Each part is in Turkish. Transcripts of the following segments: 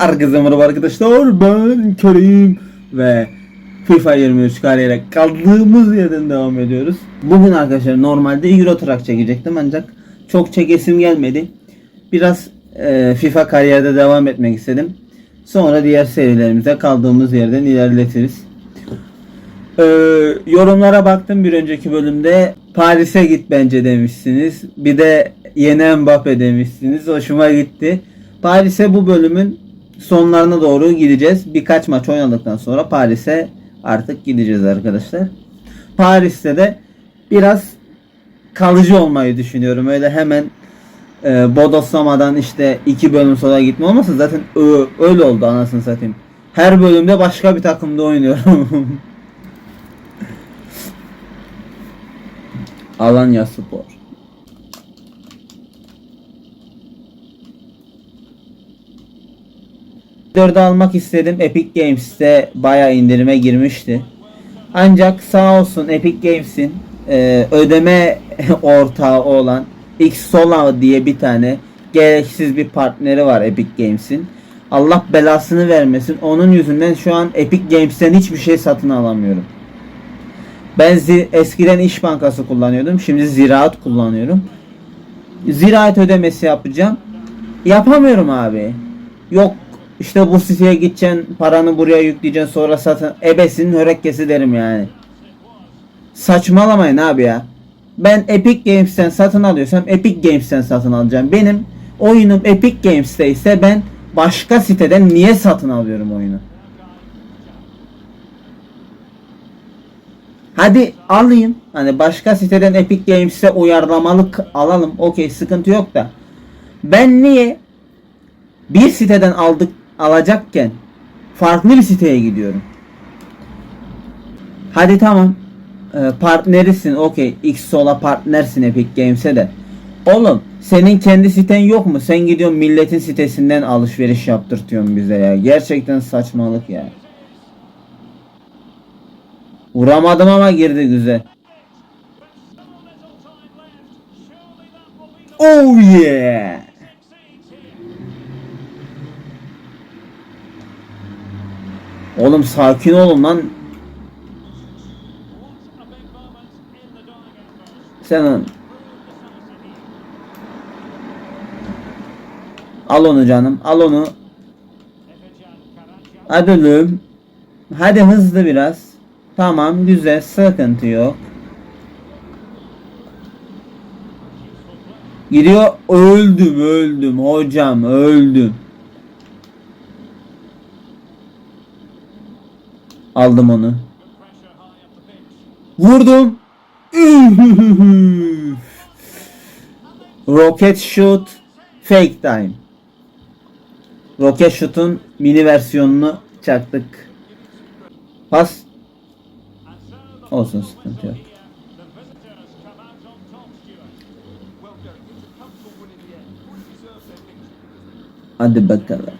Herkese merhaba arkadaşlar ben Kerim ve FIFA 23 kariyere kaldığımız yerden devam ediyoruz. Bugün arkadaşlar normalde Euro Truck çekecektim ancak çok çekesim gelmedi. Biraz e, FIFA kariyerde devam etmek istedim. Sonra diğer serilerimize kaldığımız yerden ilerletiriz. Ee, yorumlara baktım bir önceki bölümde Paris'e git bence demişsiniz. Bir de yeni Mbappe demişsiniz. Hoşuma gitti. Paris'e bu bölümün sonlarına doğru gideceğiz. Birkaç maç oynadıktan sonra Paris'e artık gideceğiz arkadaşlar. Paris'te de biraz kalıcı olmayı düşünüyorum. Öyle hemen e, Bodoslama'dan işte iki bölüm sonra gitme olmasın zaten ö- öyle oldu anasını satayım. Her bölümde başka bir takımda oynuyorum. Alanya Spor. Dördü almak istedim. Epic Games'te bayağı indirime girmişti. Ancak sağ olsun Epic Games'in e, ödeme ortağı olan Xsola diye bir tane gereksiz bir partneri var Epic Games'in. Allah belasını vermesin. Onun yüzünden şu an Epic Games'ten hiçbir şey satın alamıyorum. Ben eskiden İş Bankası kullanıyordum. Şimdi Ziraat kullanıyorum. Ziraat ödemesi yapacağım. Yapamıyorum abi. Yok işte bu siteye gideceksin paranı buraya yükleyeceksin sonra satın ebesinin hörekkesi derim yani. Saçmalamayın abi ya. Ben Epic Games'ten satın alıyorsam Epic Games'ten satın alacağım. Benim oyunum Epic Games'te ise ben başka siteden niye satın alıyorum oyunu? Hadi alayım. Hani başka siteden Epic Games'e uyarlamalık alalım. Okey sıkıntı yok da. Ben niye bir siteden aldık alacakken farklı bir siteye gidiyorum? Hadi tamam. Ee, partnerisin okey. Xsola partnersin Epic Games'e de. Oğlum senin kendi siten yok mu? Sen gidiyorsun milletin sitesinden alışveriş yaptırtıyorsun bize ya. Gerçekten saçmalık ya. Vuramadım ama girdi güzel. Oh yeah. Oğlum sakin olun lan. Sen Al onu canım. Al onu. Hadi oğlum. Hadi hızlı biraz. Tamam güzel sıkıntı yok. Gidiyor öldüm öldüm hocam öldüm. Aldım onu. Vurdum. Rocket shoot fake time. Rocket shoot'un mini versiyonunu çaktık. Pas Olsun sıkıntı yok. Hadi bakalım.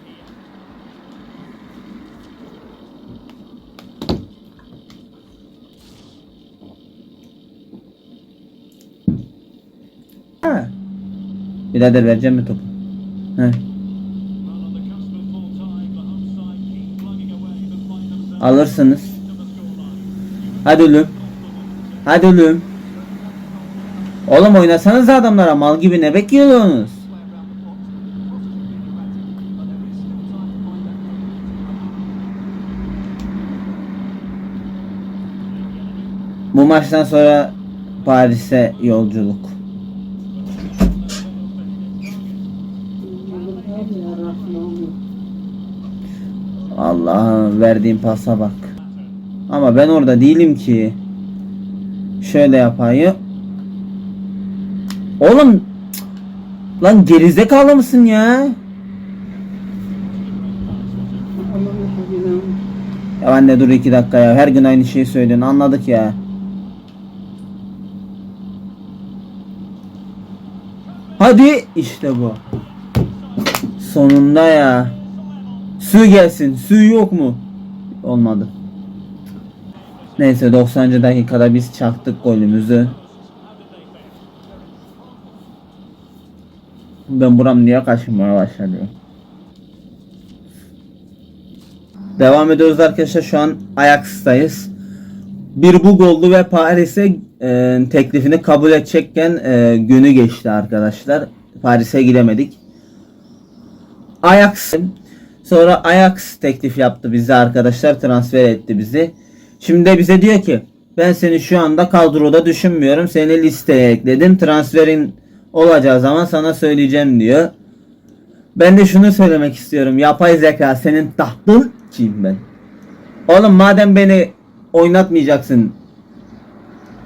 Ha. Birader vereceğim mi topu? He. Alırsınız. Hadi oğlum. Hadi oğlum. Oğlum oynasanız adamlara mal gibi ne bekliyorsunuz? Bu maçtan sonra Paris'e yolculuk. Allah'ım verdiğim pasa bak. Ama ben orada değilim ki. Şöyle yapayım. Oğlum lan gerizekalı mısın ya? Ya anne dur iki dakika ya. Her gün aynı şeyi söylüyorsun. Anladık ya. Hadi işte bu. Sonunda ya. Su gelsin. Su yok mu? Olmadı. Neyse 90. dakikada biz çaktık golümüzü. Ben buram niye kaşınmaya başladı? Devam ediyoruz arkadaşlar. Şu an Ajax'tayız. Bir bug oldu ve Paris'e e, teklifini kabul edecekken e, günü geçti arkadaşlar. Paris'e gidemedik. Ajax sonra Ajax teklif yaptı bize arkadaşlar transfer etti bizi. Şimdi bize diyor ki ben seni şu anda kadroda düşünmüyorum. Seni listeye ekledim. Transferin olacağı zaman sana söyleyeceğim diyor. Ben de şunu söylemek istiyorum. Yapay zeka senin tahtın kim ben? Oğlum madem beni oynatmayacaksın.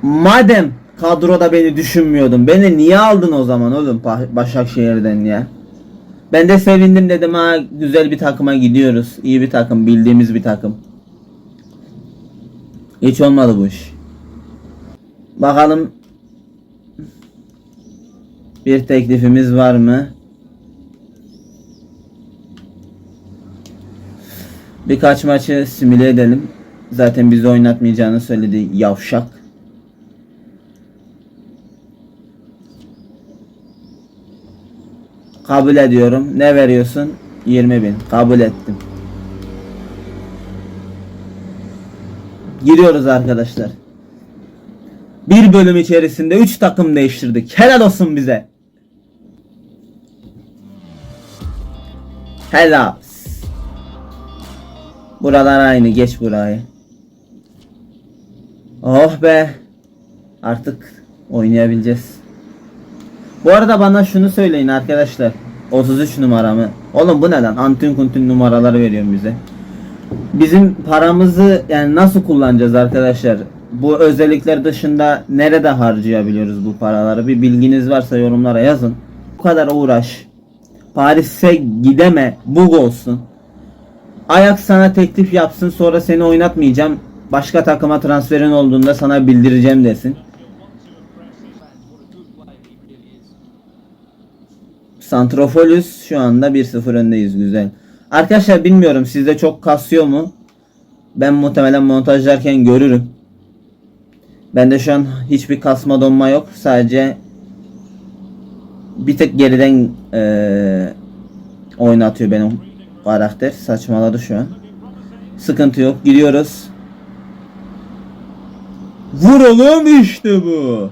Madem kadroda beni düşünmüyordun. Beni niye aldın o zaman oğlum Başakşehir'den ya? Ben de sevindim dedim ha güzel bir takıma gidiyoruz. İyi bir takım, bildiğimiz bir takım. Hiç olmadı bu iş. Bakalım bir teklifimiz var mı? Birkaç maçı simüle edelim. Zaten bizi oynatmayacağını söyledi yavşak. Kabul ediyorum. Ne veriyorsun? 20 bin. Kabul ettim. Giriyoruz arkadaşlar. Bir bölüm içerisinde 3 takım değiştirdik. Helal olsun bize. Helal. Buralar aynı. Geç burayı. Oh be. Artık oynayabileceğiz. Bu arada bana şunu söyleyin arkadaşlar. 33 numaramı. Oğlum bu ne lan? Antin kuntin numaraları veriyorsun bize. Bizim paramızı yani nasıl kullanacağız arkadaşlar? Bu özellikler dışında nerede harcayabiliyoruz bu paraları? Bir bilginiz varsa yorumlara yazın. Bu kadar uğraş. Paris'e gideme. Bug olsun. Ajax sana teklif yapsın sonra seni oynatmayacağım. Başka takıma transferin olduğunda sana bildireceğim desin. Santrofolus şu anda 1-0 öndeyiz güzel. Arkadaşlar bilmiyorum sizde çok kasıyor mu? Ben muhtemelen montajlarken görürüm. Bende şu an hiçbir kasma donma yok. Sadece bir tık geriden eee oynatıyor benim karakter. Saçmaladı şu an. Sıkıntı yok. Gidiyoruz. Vuralım işte bu.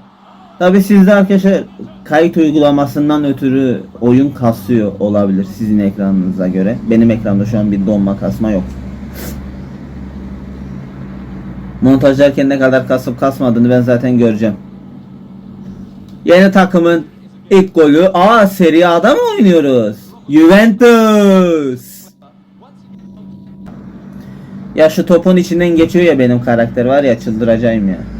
Tabi sizde arkadaşlar kayıt uygulamasından ötürü oyun kasıyor olabilir sizin ekranınıza göre. Benim ekranda şu an bir donma kasma yok. Montajlarken ne kadar kasıp kasmadığını ben zaten göreceğim. Yeni takımın ilk golü. Aa Serie A'da mı oynuyoruz? Juventus. Ya şu topun içinden geçiyor ya benim karakter var ya çıldıracağım ya.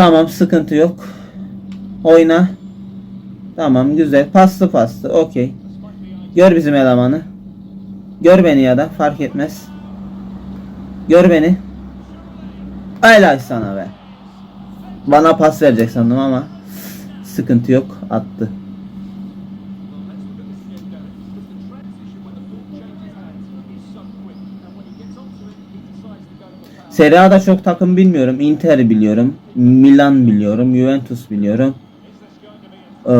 Tamam sıkıntı yok. Oyna. Tamam güzel. Paslı paslı. Okey. Gör bizim elemanı. Gör beni ya da fark etmez. Gör beni. Helal sana be. Bana pas verecek sandım ama sıkıntı yok. Attı. Serie A'da çok takım bilmiyorum. Inter biliyorum. Milan biliyorum. Juventus biliyorum. Ee,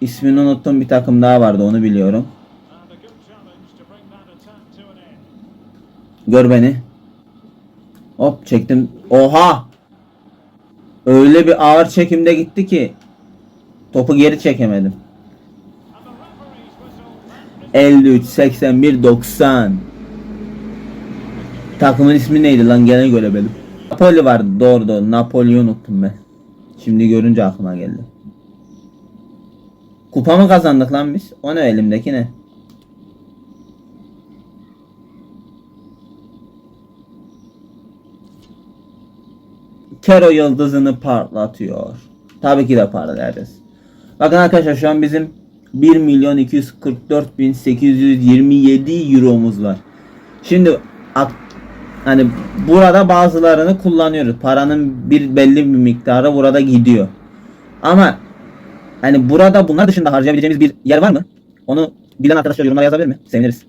ismini unuttum bir takım daha vardı onu biliyorum. Gör beni. Hop çektim. Oha! Öyle bir ağır çekimde gitti ki topu geri çekemedim. 53 81 90 Takımın ismi neydi lan gene göremedim. Napoli vardı doğru doğru. Napoli'yi unuttum ben. Şimdi görünce aklıma geldi. Kupa mı kazandık lan biz? O ne elimdeki ne? Kero yıldızını parlatıyor. Tabii ki de parlatacağız. Bakın arkadaşlar şu an bizim 1 milyon 244 bin 827 euromuz var. Şimdi hani burada bazılarını kullanıyoruz. Paranın bir belli bir miktarı burada gidiyor. Ama hani burada bunlar dışında harcayabileceğimiz bir yer var mı? Onu bilen arkadaşlar yorumlara yazabilir mi? Seviniriz.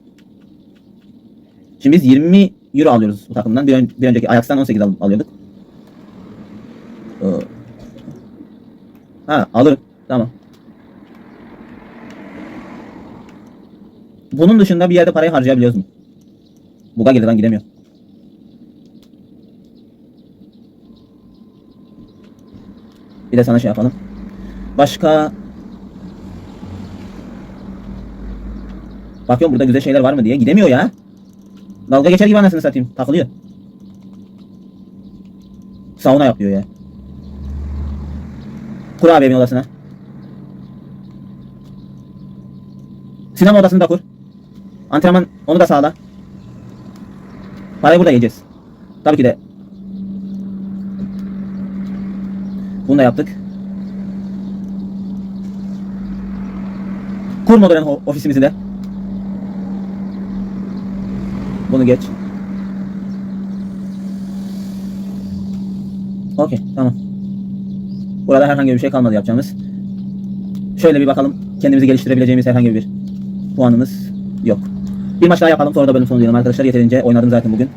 Şimdi biz 20 euro alıyoruz bu takımdan. Bir, ön- bir önceki Ajax'tan 18 al- alıyorduk. Ha alırım. Tamam. bunun dışında bir yerde parayı harcayabiliyoruz mu? Buga girdi lan gidemiyor. Bir de sana şey yapalım. Başka Bakıyorum burada güzel şeyler var mı diye. Gidemiyor ya. Dalga geçer gibi anasını satayım. Takılıyor. Sauna yapıyor ya. Kur abi odasına. Sinema odasını da kur. Antrenman onu da sağla. Parayı burada yiyeceğiz. Tabii ki de. Bunu da yaptık. Kur modern o- ofisimizi de. Bunu geç. Okey tamam. Burada herhangi bir şey kalmadı yapacağımız. Şöyle bir bakalım. Kendimizi geliştirebileceğimiz herhangi bir puanımız yok. Bir maç daha yapalım sonra da bölüm sonu diyelim arkadaşlar. Yeterince oynadım zaten bugün.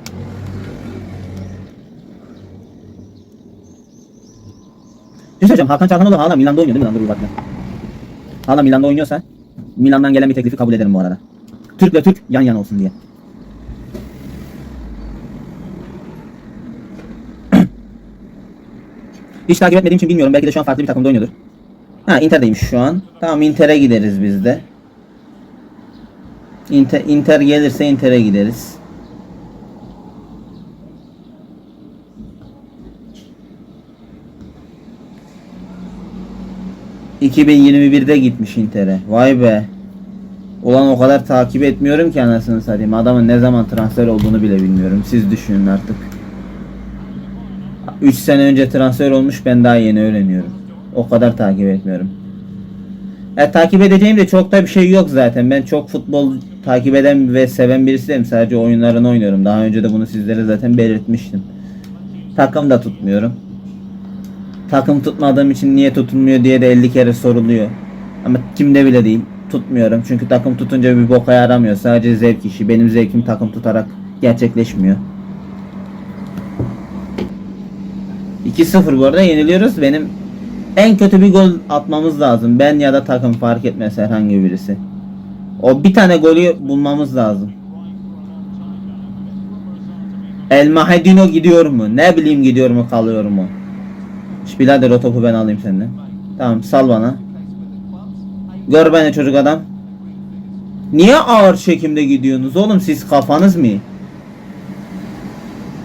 Bir şey söyleyeceğim. Hakan Çalhanoğlu hala Milan'da oynuyor değil mi lan? Dur bir bakayım. Hala Milan'da oynuyorsa Milan'dan gelen bir teklifi kabul ederim bu arada. Türk'le Türk yan yana olsun diye. Hiç takip etmediğim için bilmiyorum. Belki de şu an farklı bir takımda oynuyordur. Ha Inter'deymiş şu an. Tamam Inter'e gideriz biz de. Inter, Inter gelirse Inter'e gideriz. ...2021'de gitmiş Inter'e. Vay be. Ulan o kadar takip etmiyorum ki anasını satayım. Adamın ne zaman transfer olduğunu bile bilmiyorum. Siz düşünün artık. 3 sene önce transfer olmuş ben daha yeni öğreniyorum. O kadar takip etmiyorum. Ya, takip edeceğim de çok da bir şey yok zaten. Ben çok futbol takip eden ve seven birisi değilim. Sadece oyunlarını oynuyorum. Daha önce de bunu sizlere zaten belirtmiştim. Takım da tutmuyorum. Takım tutmadığım için niye tutulmuyor diye de 50 kere soruluyor. Ama kimde bile değil. Tutmuyorum. Çünkü takım tutunca bir boka yaramıyor. Sadece zevk işi. Benim zevkim takım tutarak gerçekleşmiyor. 2-0 bu arada yeniliyoruz. Benim en kötü bir gol atmamız lazım. Ben ya da takım fark etmez herhangi birisi. O bir tane golü bulmamız lazım. El Mahedino gidiyor mu? Ne bileyim gidiyor mu kalıyor mu? Şu birader o topu ben alayım senden. Tamam sal bana. Gör beni çocuk adam. Niye ağır çekimde gidiyorsunuz oğlum siz kafanız mı?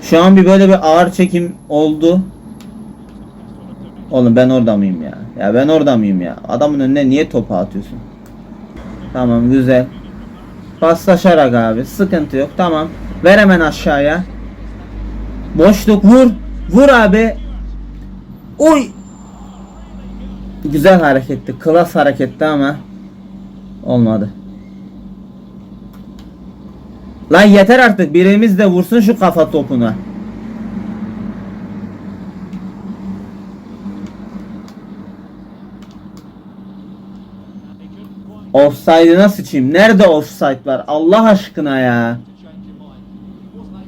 Şu an bir böyle bir ağır çekim oldu. Oğlum ben orada mıyım ya? Ya ben orada mıyım ya? Adamın önüne niye topu atıyorsun? Tamam güzel. Paslaşarak abi. Sıkıntı yok. Tamam. Ver hemen aşağıya. Boşluk vur. Vur abi. Oy. Güzel hareketti. Klas hareketti ama olmadı. Lan yeter artık. Birimiz de vursun şu kafa topuna. Offside'ına sıçayım. Nerede offside var? Allah aşkına ya.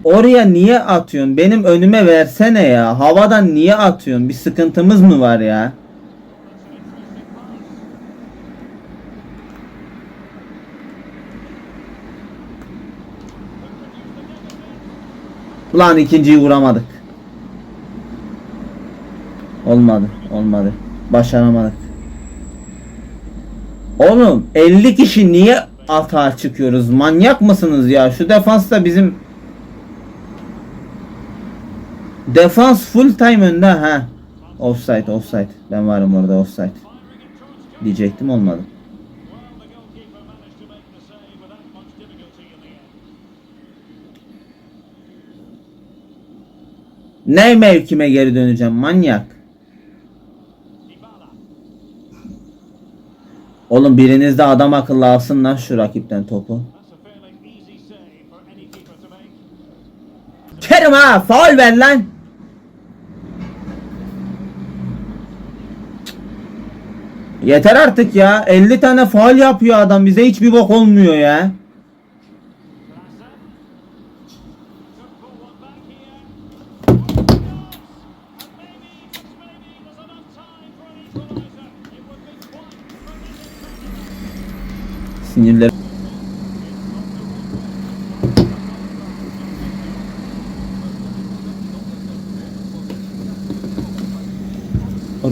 Oraya niye atıyorsun? Benim önüme versene ya. Havadan niye atıyorsun? Bir sıkıntımız mı var ya? Ulan ikinciyi vuramadık. Olmadı, olmadı. Başaramadık. Oğlum 50 kişi niye atağa çıkıyoruz? Manyak mısınız ya? Şu defansta bizim defans full time önde ha. Offside, offside. Ben varım orada offside. Diyecektim olmadı. Ne mevkime geri döneceğim manyak? Oğlum biriniz de adam akıllı alsın lan şu rakipten topu. Kerim ha faul ver lan. Yeter artık ya. 50 tane faul yapıyor adam. Bize hiçbir bok olmuyor ya.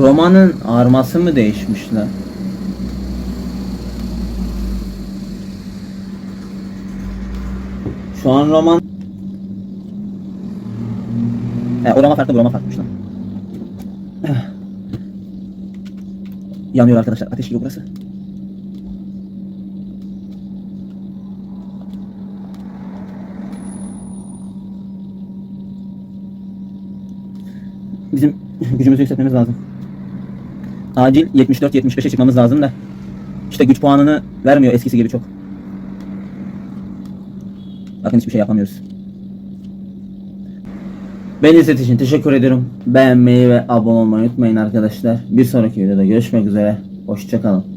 Romanın arması mı değişmiş lan? Şu an roman He, o roman farklı bu roman farklıymış lan. Yanıyor arkadaşlar. Ateş gibi burası. Bizim gücümüzü yükseltmemiz lazım. Acil 74-75'e çıkmamız lazım da. İşte güç puanını vermiyor eskisi gibi çok. Bakın hiçbir şey yapamıyoruz. Beni izlediğiniz için teşekkür ediyorum. Beğenmeyi ve abone olmayı unutmayın arkadaşlar. Bir sonraki videoda görüşmek üzere. Hoşçakalın.